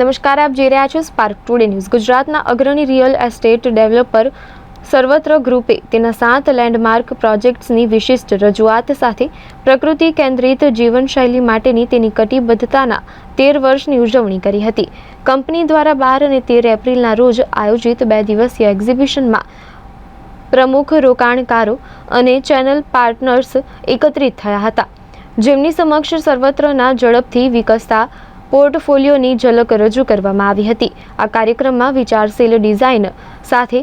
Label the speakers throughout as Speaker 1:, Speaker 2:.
Speaker 1: નમસ્કાર, આપ જોઈ રહ્યા છો સ્પાર્ક ટુડે ન્યૂઝ ગુજરાતના અગ્રણી રિયલ એસ્ટેટ ડેવલપર સર્વત્ર ગ્રુપે તેના સાત લેન્ડમાર્ક પ્રોજેક્ટ્સની વિશિષ્ટ રજૂઆત સાથે પ્રકૃતિ કેન્દ્રિત જીવનશૈલી માટેની તેની કટિબદ્ધતાના તેર વર્ષની ઉજવણી કરી હતી. કંપની દ્વારા બાર અને તેર એપ્રિલના રોજ આયોજિત બે દિવસીય એક્ઝિબિશનમાં પ્રમુખ, રોકાણકારો અને ચેનલ પાર્ટનર્સ એકત્રિત થયા હતા. જેમની સમક્ષ સર્વત્રના ઝડપથી વિકસતા પોર્ટફોલિયોની ઝલક રજૂ કરવામાં આવી હતી. આ કાર્યક્રમમાં વિચારશીલ ડિઝાઇન સાથે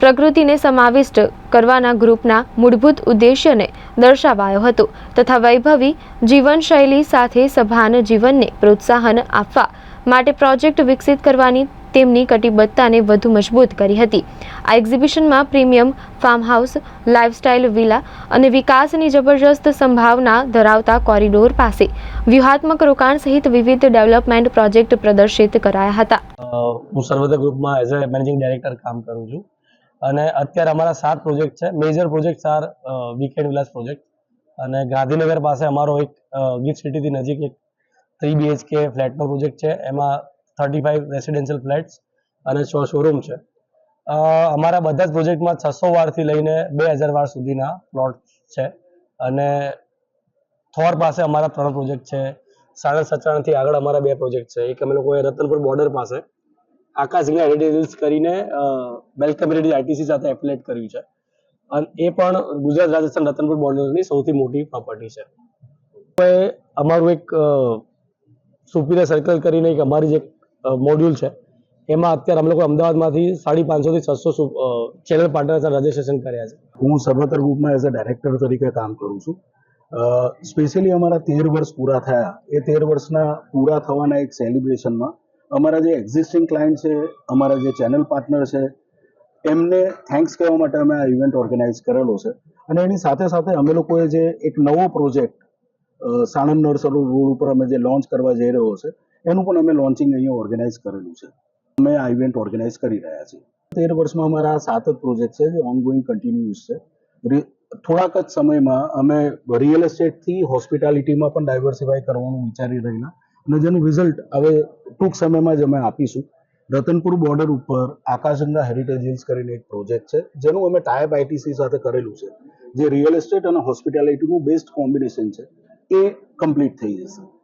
Speaker 1: પ્રકૃતિને સમાવિષ્ટ કરવાના ગ્રુપના મૂળભૂત ઉદ્દેશ્યને દર્શાવાયો હતો તથા વૈભવી જીવનશૈલી સાથે સભાન જીવનને પ્રોત્સાહન આપવા માટે પ્રોજેક્ટ વિકસિત કરવાની તેમની કટિબદ્ધતાને વધુ મજબૂત કરી હતી. આ એક્ઝિબિશનમાં premium farm house lifestyle villa અને વિકાસની જબરજસ્ત સંભાવના ધરાવતા કોરિડોર પાસે વ્યૂહાત્મક રોકાણ સહિત વિવિધ ડેવલપમેન્ટ પ્રોજેક્ટ પ્રદર્શિત કરાયા હતા.
Speaker 2: હું સર્વોદય ગ્રુપમાં એઝ અ મેનેજિંગ ડાયરેક્ટર કામ કરું છું. અને અત્યારે અમારા સાત પ્રોજેક્ટ છે. Major project are weekend villas project. અને ગાંધીનગર પાસે અમારો એક ગીફ્ટ સિટીથી નજીક એક થ્રી બીએચકે ફ્લેટનો પ્રોજેક્ટ છે. એમાં થર્ટી ફાઇવ રેસિડેન્શિયલ ફ્લેટ્સ અને છ શોરૂમ છે. અમારા બધા જ પ્રોજેક્ટમાં છસો વારથી લઈને બે હજાર વાર સુધીના પ્લોટ છે. અને થોર પાસે અમારા ત્રણ પ્રોજેક્ટ છે. સાણંદ સચાણથી આગળ અમારા બે પ્રોજેક્ટ છે. એક અમે લોકોએ રતનપુર બોર્ડર પાસે આકાશ ગંગા હિલ્સ કરીને વેલકમ રેડી આઈટીસી સાથે એફિલેટ કર્યું છે. અને એ પણ ગુજરાત રાજસ્થાન રતનપુર બોર્ડરની સૌથી મોટી પ્રોપર્ટી છે. અમારું એક સુપીરિયર સર્કલ કરીને એક અમારી જે મોડ્યુલ છે. એમાં અત્યારે અમે લોકો અમદાવાદમાંથી સાડી પાંચસોથી છસો ચેનલ પાર્ટનર સાથે રજીસ્ટ્રેશન કર્યા છે.
Speaker 3: હું સર્વતર ગ્રુપમાં એઝ અ ડાયરેક્ટર તરીકે કામ કરું છું. સ્પેશિયલી અમારા તેર વર્ષ પૂરા થયા. એ તેર વર્ષના પૂરા થવાના એક સેલિબ્રેશનમાં અમારા જે એક્ઝિસ્ટિંગ ક્લાયન્ટ છે, અમારા જે ચેનલ પાર્ટનર છે, એમને થેન્ક્સ કહેવા માટે અમે આ ઇવેન્ટ ઓર્ગેનાઇઝ કરેલો છે. અને એની સાથે સાથે અમે લોકોએ જે એક નવો પ્રોજેક્ટ સાણંદ નર્સરો રોડ ઉપર અમે જે લોન્ચ કરવા જઈ રહ્યો છે એનું પણ અમે લોન્ચિંગ અહીંયા ઓર્ગેનાઇઝ કરેલું છે. અમે આ ઇવેન્ટ ઓર્ગેનાઇઝ કરી રહ્યા છીએ. તેર વર્ષમાં અમારા સાત જ પ્રોજેક્ટ છે જે ઓનગોઈંગ કન્ટિન્યુઅસ છે. થોડાક જ સમયમાં અમે રિયલ એસ્ટેટથી હોસ્પિટાલિટીમાં પણ ડાયવર્સિફાય કરવાનું વિચારી રહેલા અને જેનું રિઝલ્ટ હવે ટૂંક સમયમાં જ અમે આપીશું. રતનપુર બોર્ડર ઉપર આકાશગંગા હેરિટેજ હિલ્સ કરીને એક પ્રોજેક્ટ છે, જેનું અમે ટાયપ આઈટીસી સાથે કરેલું છે. જે રિયલ એસ્ટેટ અને હોસ્પિટાલિટીનું બેસ્ટ કોમ્બિનેશન છે. એ કમ્પ્લીટ થઈ જશે.